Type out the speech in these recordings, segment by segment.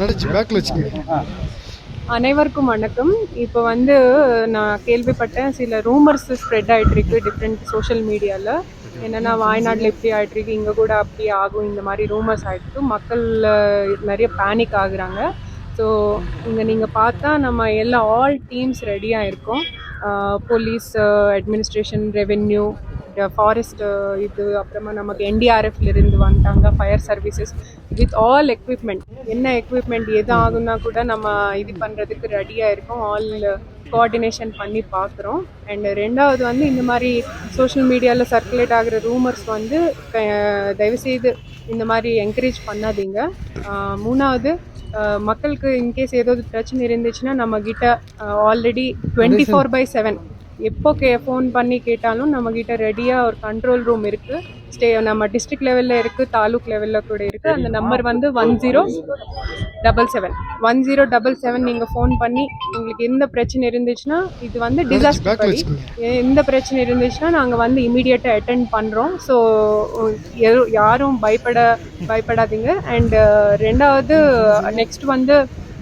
நடிச்சு பேக்கில் வச்சுக்கோங்க. அனைவருக்கும் வணக்கம். இப்போ வந்து நான் கேள்விப்பட்டேன் சில ரூமர்ஸ் ஸ்ப்ரெட் ஆயிட்டு இருக்கு டிஃப்ரெண்ட் சோஷியல் மீடியாவில் என்னென்னா வாய்நாட்டில் இப்படி ஆயிட்டு இருக்கு இங்கே கூட அப்படி ஆகும் இந்த மாதிரி ரூமர்ஸ் ஆகிட்டு மக்கள் நிறைய பேனிக் ஆகுறாங்க. ஸோ இங்கே நீங்கள் பார்த்தா நம்ம எல்லா ஆல் டீம்ஸ் ரெடியாக இருக்கோம். போலீஸ் அட்மினிஸ்ட்ரேஷன் ரெவென்யூ ஃபாரஸ்ட் இது அப்புறமா நமக்கு இருந்து வந்துட்டாங்க fire services with all equipment என்ன எக்யூப்மெண்ட் எது ஆகுனா கூட நம்ம இது பண்ணுறதுக்கு ரெடியாக இருக்கோம். ஆல் கோஆர்டினேஷன் பண்ணி பார்க்குறோம் அண்ட் ரெண்டாவது வந்து இந்த மாதிரி சோஷியல் மீடியாவில் சர்க்குலேட் ஆகிற ரூமர்ஸ் வந்து தயவுசெய்து இந்த மாதிரி என்கரேஜ் பண்ணாதீங்க. மூணாவது மக்களுக்கு இன்கேஸ் ஏதாவது பிரச்சனை இருந்துச்சுன்னா நம்ம கிட்ட already twenty four by seven எப்போ கே ஃபோன் பண்ணி கேட்டாலும் நம்ம கிட்ட ரெடியாக ஒரு கண்ட்ரோல் ரூம் இருக்கு. ஸ்டே நம்ம டிஸ்ட்ரிக்ட் லெவலில் இருக்கு தாலுக் லெவலில் கூட இருக்கு. அந்த நம்பர் வந்து one zero double seven one zero double seven நீங்கள் ஃபோன் பண்ணி உங்களுக்கு எந்த பிரச்சனை இருந்துச்சுன்னா இது வந்து டிசாஸ்டர் படி. எந்த பிரச்சனை இருந்துச்சுன்னா நாங்கள் வந்து இமீடியட்டாக அட்டென்ட் பண்ணுறோம் ஸோ யாரும் பயப்பட பயப்படாதீங்க. அண்ட் ரெண்டாவது நெக்ஸ்ட் வந்து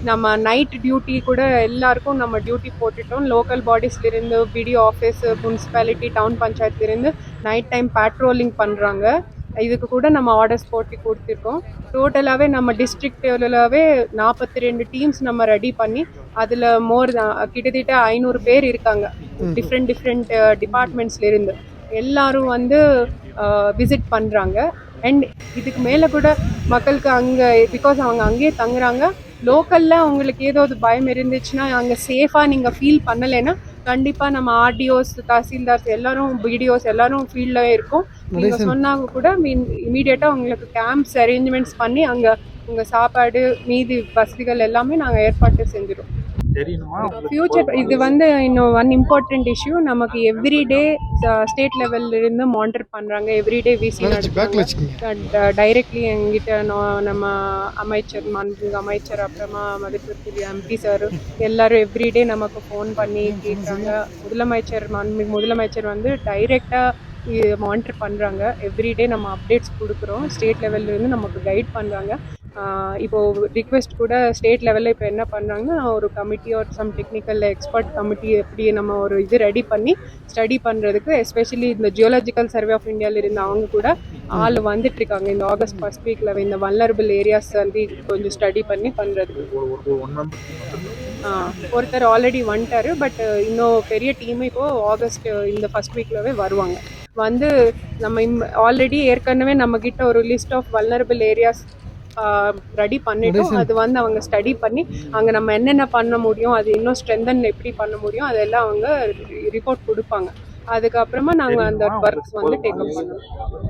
நம்ம நைட் டியூட்டி கூட எல்லாருக்கும் நம்ம டியூட்டி போட்டுட்டோம். லோக்கல் பாடிஸ்லேருந்து பிடிஓ ஆஃபீஸ் முனிசிபாலிட்டி டவுன் பஞ்சாயத்துலேருந்து நைட் டைம் பேட்ரோலிங் பண்ணுறாங்க இதுக்கு கூட நம்ம ஆர்டர்ஸ் போட்டு கொடுத்துருக்கோம். டோட்டலாகவே நம்ம டிஸ்ட்ரிக்ட்லாவே நாற்பத்தி ரெண்டு டீம்ஸ் நம்ம ரெடி பண்ணி அதில் மோர் கிட்டத்தட்ட ஐநூறு பேர் இருக்காங்க. டிஃப்ரெண்ட் டிஃப்ரெண்ட் டிபார்ட்மெண்ட்ஸ்லேருந்து எல்லாரும் வந்து விசிட் பண்ணுறாங்க அண்ட் இதுக்கு மேலே கூட மக்களுக்கு அங்கே பிகாஸ் அவங்க அங்கேயே தங்குறாங்க லோக்கலில் உங்களுக்கு ஏதாவது பயம் இருந்துச்சுன்னா அங்கே சேஃபாக நீங்கள் ஃபீல் பண்ணலைன்னா கண்டிப்பாக நம்ம ஆர்டிஓஸ் தாசில்தார்ஸ் எல்லாரும் பிடிஓஸ் எல்லாரும் ஃபீல்டில் இருக்கோம். நீங்கள் சொன்னாங்க கூட இமீடியட்டாக உங்களுக்கு கேம்ப்ஸ் அரேஞ்ச்மெண்ட்ஸ் பண்ணி அங்கே உங்கள் சாப்பாடு மீதி வசதிகள் எல்லாமே நாங்கள் ஏற்பாடு செஞ்சிடும் தெரியணுமா? ஃபியூச்சர் இது வந்து இன்னும் ஒன் இம்பார்ட்டன்ட் இஷ்யூ நமக்கு எவ்ரிடே ஸ்டேட் லெவல்ல இருந்து மானிட்டர் பண்றாங்க. எவ்ரிடே விசி நடிச்சு பேக்கில் வச்சுக்கோங்க. டைரக்ட்லி எங்கிட்ட நம்ம அமைச்சர் மாண்புமிகு அமைச்சர் அப்புறமா மதிப்பிற்குரிய எம்பி சார் எல்லாரும் எவ்ரிடே நமக்கு ஃபோன் பண்ணி கேட்குறாங்க முதலமைச்சர் மாண்புமிகு முதலமைச்சர் வந்து டைரெக்டாக மானிட்டர் பண்ணுறாங்க எவ்ரிடே நம்ம அப்டேட்ஸ் கொடுக்குறோம். ஸ்டேட் லெவல்ல இருந்து நமக்கு கைட் பண்ணுறாங்க இப்போ ரிக்வெஸ்ட் கூட ஸ்டேட் லெவலில் இப்போ என்ன பண்ணுறாங்கன்னா ஒரு கமிட்டி ஒரு சம் டெக்னிக்கல் எக்ஸ்பர்ட் கமிட்டி எப்படி நம்ம ஒரு இது ரெடி பண்ணி ஸ்டடி பண்ணுறதுக்கு எஸ்பெஷலி இந்த ஜியோலாஜிக்கல் சர்வே ஆஃப் இந்தியாவில் இருந்த அவங்க கூட ஆள் வந்துட்டு இருக்காங்க இந்த ஆகஸ்ட் ஃபர்ஸ்ட் வீக்கில் இந்த வல்லரபிள் ஏரியாஸ் வந்து கொஞ்சம் ஸ்டடி பண்ணி பண்ணுறதுக்கு ஒருத்தர் ஆல்ரெடி வந்துட்டாரு பட் இன்னும் பெரிய டீம் இப்போ ஆகஸ்ட் இந்த ஃபர்ஸ்ட் வீக்லவே வருவாங்க. வந்து நம்ம ஆல்ரெடி ஏற்கனவே நம்ம கிட்ட ஒரு list of vulnerable areas ready பண்ணிட்டோம். அது வந்து அவங்க ஸ்டடி பண்ணி அங்கே நம்ம என்னென்ன பண்ண முடியும் அது இன்னும் ஸ்ட்ரென்தன் எப்படி பண்ண முடியும் அதெல்லாம் அவங்க ரிப்போர்ட் கொடுப்பாங்க. அதுக்கப்புறமா நாங்கள் அந்த ஒர்க்ஸ் வந்து டேக் அப் பண்ணுவோம்.